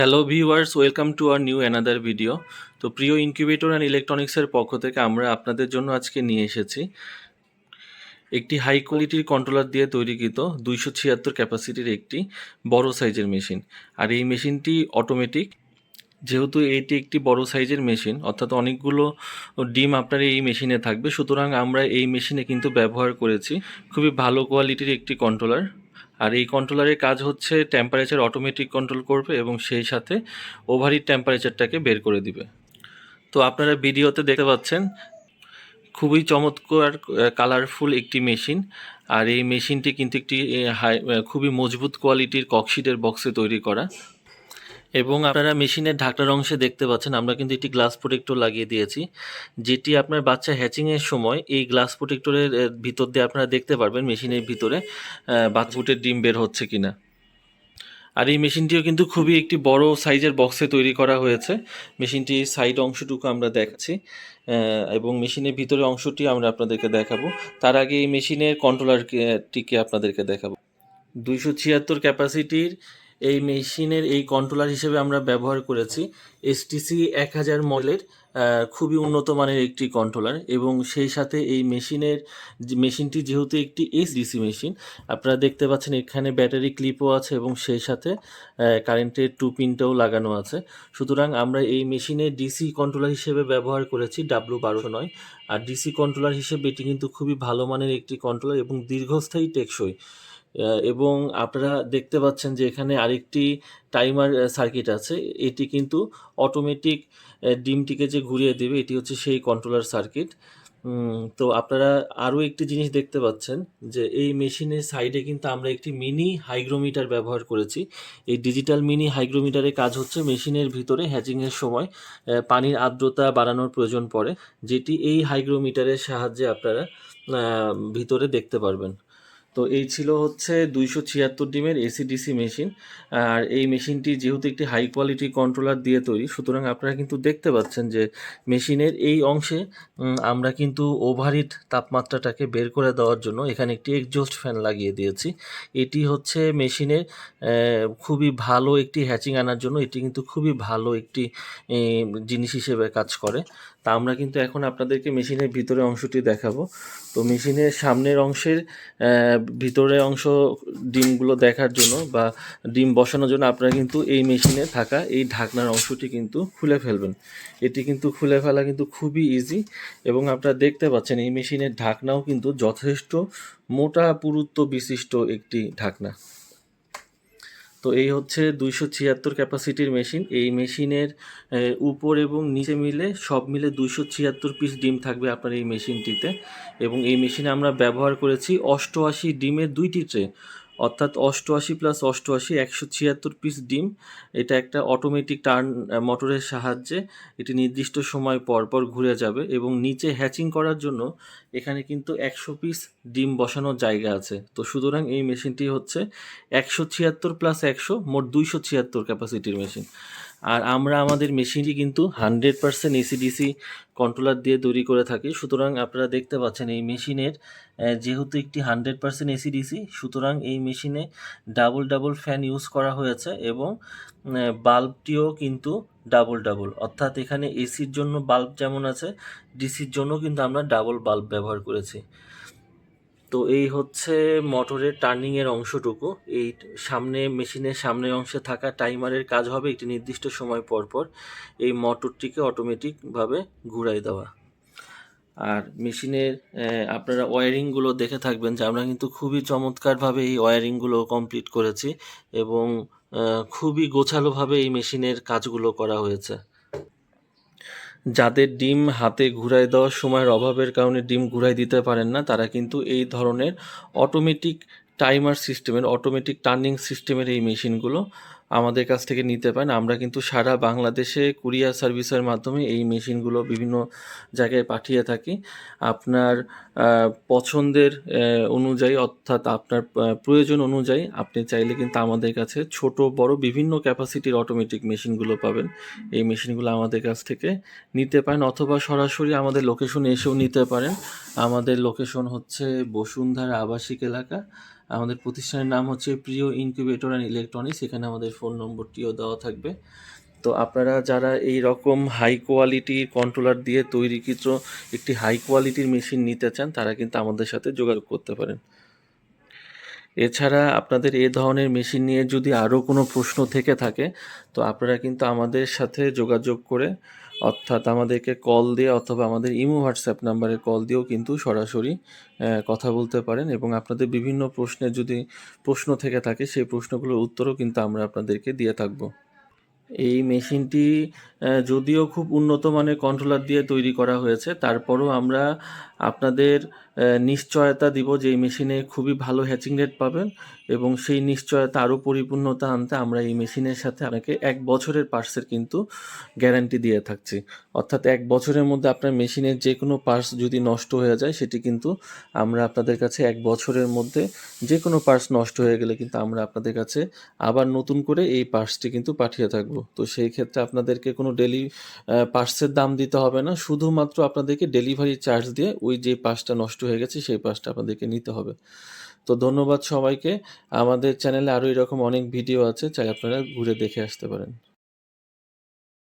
Hello viewers, welcome to our new another video. তো প্রিয় incubator and ইলেকট্রনিক্সের পক্ষ থেকে আমরা আপনাদের জন্য আজকে নিয়ে এসেছি একটি হাই কোয়ালিটির কন্ট্রোলার দিয়ে তৈরিকৃত দুইশো ছিয়াত্তর ক্যাপাসিটির একটি বড় সাইজের মেশিন। আর এই মেশিনটি অটোমেটিক, যেহেতু এটি একটি বড় সাইজের মেশিন, অর্থাৎ অনেকগুলো ডিম আপনার এই মেশিনে থাকবে। সুতরাং আমরা এই মেশিনে কিন্তু ব্যবহার করেছি। খুবই ভালো কোয়ালিটির একটি কন্ট্রোলার। আর এই কন্ট্রোলারের কাজ হচ্ছে টেম্পারেচার অটোমেটিক কন্ট্রোল করবে এবং সেই সাথে ওভারহিট টেম্পারেচারটাকে বের করে দিবে। তো আপনারা ভিডিওতে দেখতে পাচ্ছেন, খুবই চমৎকার কালারফুল একটি মেশিন আর এই মেশিনটি কিন্তু একটি হাই খুবই মজবুত কোয়ালিটির ককশিটের বক্সে তৈরি করা। এবং আপনারা মেশিনের ঢাকনার অংশে দেখতে পাচ্ছেন আমরা কিন্তু একটি গ্লাস প্রোটেক্টর লাগিয়ে দিয়েছি যেটি আপনার বাচ্চা হ্যাচিংয়ের সময় এই গ্লাস প্রোটেক্টরের ভিতর দিয়ে আপনারা দেখতে পারবেন মেশিনের ভিতরে বাচ্চুটের ডিম বের হচ্ছে কিনা। আর এই মেশিনটিও কিন্তু খুবই একটি বড় সাইজের বক্সে তৈরি করা হয়েছে। মেশিনটির সাইড অংশটুকু আমরা দেখাচ্ছি এবং মেশিনের ভিতরে অংশটি আমরা আপনাদেরকে দেখাবো। তার আগে এই মেশিনের কন্ট্রোলারটিকে আপনাদেরকে দেখাবো। দুইশো ছিয়াত্তর ক্যাপাসিটির এই মেশিনের এই কন্ট্রোলার হিসেবে আমরা ব্যবহার করেছি। এসটিসি এক হাজার মডেলের খুবই উন্নত মানের একটি কন্ট্রোলার এবং সেই সাথে এই মেশিনের মেশিনটি যেহেতু একটি এসডিসি মেশিন, আপনারা দেখতে পাচ্ছেন এখানে ব্যাটারি ক্লিপও আছে এবং সেই সাথে কারেন্টের টু পিনটাও লাগানো আছে। সুতরাং আমরা এই মেশিনে ডিসি কন্ট্রোলার হিসেবে ব্যবহার করেছি ডাব্লু বারোশো নয়। আর ডিসি কন্ট্রোলার হিসেবে এটি কিন্তু খুবই ভালো মানের একটি কন্ট্রোলার এবং দীর্ঘস্থায়ী টেকসই। এবং আপনারা দেখতে পাচ্ছেন যে এখানে আরেকটি টাইমার সার্কিট আছে। এটি কিন্তু অটোমেটিক ডিমটিকে যে ঘুরিয়ে দেবে, এটি হচ্ছে সেই কন্ট্রোলার সার্কিট তো আপনারা আরও একটি জিনিস দেখতে পাচ্ছেন যে এই মেশিনের সাইডে কিন্তু আমরা একটি মিনি হাইগ্রোমিটার ব্যবহার করেছি। এই ডিজিটাল মিনি হাইগ্রোমিটারের কাজ হচ্ছে মেশিনের ভিতরে হ্যাচিংয়ের সময় পানির আর্দ্রতা বাড়ানোর প্রয়োজন পড়ে, যেটি এই হাইগ্রোমিটারের সাহায্যে আপনারা ভিতরে দেখতে পারবেন। তো এই ছিল হচ্ছে দুইশো ছিয়াত্তর ডিমের এসিডিসি মেশিন। আর এই মেশিনটি যেহেতু একটি হাই কোয়ালিটি কন্ট্রোলার দিয়ে তৈরি, সুতরাং আপনারা কিন্তু দেখতে পাচ্ছেন যে মেশিনের এই অংশে আমরা কিন্তু ওভারহিট তাপমাত্রাটাকে বের করে দেওয়ার জন্য এখানে একটি এক্সজস্ট ফ্যান লাগিয়ে দিয়েছি। এটি হচ্ছে মেশিনের খুবই ভালো একটি হ্যাচিং আনার জন্য, এটি কিন্তু খুবই ভালো একটি জিনিস হিসেবে কাজ করে। তা আমরা কিন্তু এখন আপনাদেরকে মেশিনের ভিতরে অংশটি দেখাবো। তো মেশিনের সামনের অংশের ভিতরে অংশ ডিমগুলো দেখার জন্য বা ডিম বসানোর জন্য আপনারা কিন্তু এই মেশিনে থাকা এই ঢাকনার অংশটি কিন্তু খুলে ফেলবেন। এটি কিন্তু খুলে ফেলা কিন্তু খুবই ইজি এবং আপনারা দেখতে পাচ্ছেন এই মেশিনের ঢাকনাও কিন্তু যথেষ্ট মোটা পুরুত্ব বিশিষ্ট একটি ঢাকনা। তো এই হচ্ছে দুইশো ছিয়াত্তর ক্যাপাসিটির মেশিন এই মেশিনের উপর এবং নিচে মিলে সব মিলে দুইশো ছিয়াত্তর পিস ডিম থাকবে আপনার এই মেশিনটিতে এবং এই মেশিনে আমরা ব্যবহার করেছি অষ্টআশি ডিমের দুইটি ট্রে অর্থাৎ অষ্টআশি প্লাস অষ্টআশি, একশো ছিয়াত্তর পিস ডিম। এটা একটা অটোমেটিক টার্ন মোটরের সাহায্যে এটি নির্দিষ্ট সময় পর পর ঘুরে যাবে এবং নিচে হ্যাচিং করার জন্য এখানে কিন্তু একশো পিস ডিম বসানোর জায়গা আছে। তো সুতরাং এই মেশিনটি হচ্ছে একশো ছিয়াত্তর প্লাস একশো মোট দুইশো ছিয়াত্তর ক্যাপাসিটির মেশিন আর আমরা আমাদের মেশিনটি কিন্তু হান্ড্রেড পার্সেন্ট এসিডিসি কন্ট্রোলার দিয়ে তৈরি করে থাকি। সুতরাং আপনারা দেখতে পাচ্ছেন এই মেশিনের যেহেতু একটি হান্ড্রেড পার্সেন্ট এসিডিসি সুতরাং এই মেশিনে ডাবল ডাবল ফ্যান ইউজ করা হয়েছে এবং বাল্বটিও কিন্তু ডাবল ডাবল অর্থাৎ এখানে এসির জন্য বাল্ব যেমন আছে ডিসির জন্য কিন্তু আমরা ডাবল বাল্ব ব্যবহার করেছি। তো এই হচ্ছে মোটরের টার্নিং এর অংশটুকু। এই সামনে, মেশিনের সামনের অংশে থাকা টাইমারের কাজ হবে একটি নির্দিষ্ট সময় পর পর এই মোটরটিকে অটোমেটিক ভাবে ঘুরাই দেওয়া। আর মেশিনের আপনারা ওয়্যারিংগুলো দেখে থাকবেন যে আমরা কিন্তু খুবই চমৎকারভাবে এই ওয়্যারিংগুলো কমপ্লিট করেছি এবং খুবই গোছালোভাবে এই মেশিনের কাজগুলো করা হয়েছে। যাদের ডিম হাতে ঘুরাই দেওয়ার সময়ের অভাবের কারণে ডিম ঘুরাই দিতে পারেন না, তারা কিন্তু এই ধরনের অটোমেটিক টাইমার সিস্টেমের অটোমেটিক টার্নিং সিস্টেমের এই মেশিনগুলো আমাদের কাছ থেকে নিতে পারেন। আমরা কিন্তু সারা বাংলাদেশে কুরিয়ার সার্ভিসের মাধ্যমে এই মেশিনগুলো বিভিন্ন জায়গায় পাঠিয়ে থাকি। আপনার পছন্দের অনুযায়ী অর্থাৎ আপনার প্রয়োজন অনুযায়ী আপনি চাইলে কিন্তু আমাদের কাছে ছোট, বড় বিভিন্ন ক্যাপাসিটির অটোমেটিক মেশিনগুলো পাবেন। এই মেশিনগুলো আমাদের কাছ থেকে নিতে পারেন অথবা সরাসরি আমাদের লোকেশনে এসেও নিতে পারেন। আমাদের লোকেশন হচ্ছে বসুন্ধরা আবাসিক এলাকা। আমাদের প্রতিষ্ঠানের নাম হচ্ছে প্রিয় ইনকিউবেটর অ্যান্ড ইলেকট্রনিক্স। এখানে আমাদের ফোন নম্বরটিও দেওয়া থাকবে। তো আপনারা যারা এই রকম হাই কোয়ালিটির কন্ট্রোলার দিয়ে তৈরিকৃত একটি হাই কোয়ালিটির মেশিন নিতে চান, তারা কিন্তু আমাদের সাথে যোগাযোগ করতে পারেন। এছাড়া আপনাদের এ ধরনের মেশিন নিয়ে যদি আরও কোনো প্রশ্ন থেকে থাকে, তো আপনারা কিন্তু আমাদের সাথে যোগাযোগ করে অর্থাৎ আমাদেরকে কল দিয়ে অথবা আমাদের ইমো হোয়াটসঅ্যাপ নাম্বারে কল দিয়েও কিন্তু সরাসরি কথা বলতে পারেন এবং আপনাদের বিভিন্ন প্রশ্নের যদি প্রশ্ন থেকে থাকে সেই প্রশ্নগুলোর উত্তরও কিন্তু আমরা আপনাদেরকে দিয়ে থাকব। এই মেশিনটি যদিও খুব উন্নত মানের কন্ট্রোলার দিয়ে তৈরি করা হয়েছে, তারপরও আমরা আপনাদের নিশ্চয়তা দিব যে এই মেশিনে খুবই ভালো হ্যাচিং রেট পাবেন এবং সেই নিশ্চয়তা আরও পরিপূর্ণতা আনতে আমরা এই মেশিনের সাথে আপনাকে এক বছরের পার্সের কিন্তু গ্যারান্টি দিয়ে থাকছি। অর্থাৎ এক বছরের মধ্যে আপনার মেশিনের যে কোনো পার্স যদি নষ্ট হয়ে যায়, সেটি কিন্তু আমরা আপনাদের কাছে এক বছরের মধ্যে যে কোনো পার্স নষ্ট হয়ে গেলে কিন্তু আমরা আপনাদের কাছে আবার নতুন করে এই পার্সটি কিন্তু পাঠিয়ে থাকব। তো সেই ক্ষেত্রে আপনাদেরকে কোনো ডেলি পার্সের দাম দিতে হবে না। শুধুমাত্র আপনাদেরকে ডেলিভারি চার্জ দিয়ে ওই যে পাশটা নষ্ট হয়ে গেছে, সেই পাশটা আপনাদেরকে নিতে হবে। তো ধন্যবাদ সবাইকে। আমাদের চ্যানেলে আরও এরকম অনেক ভিডিও আছে, চাই আপনারা ঘুরে দেখে আসতে পারেন।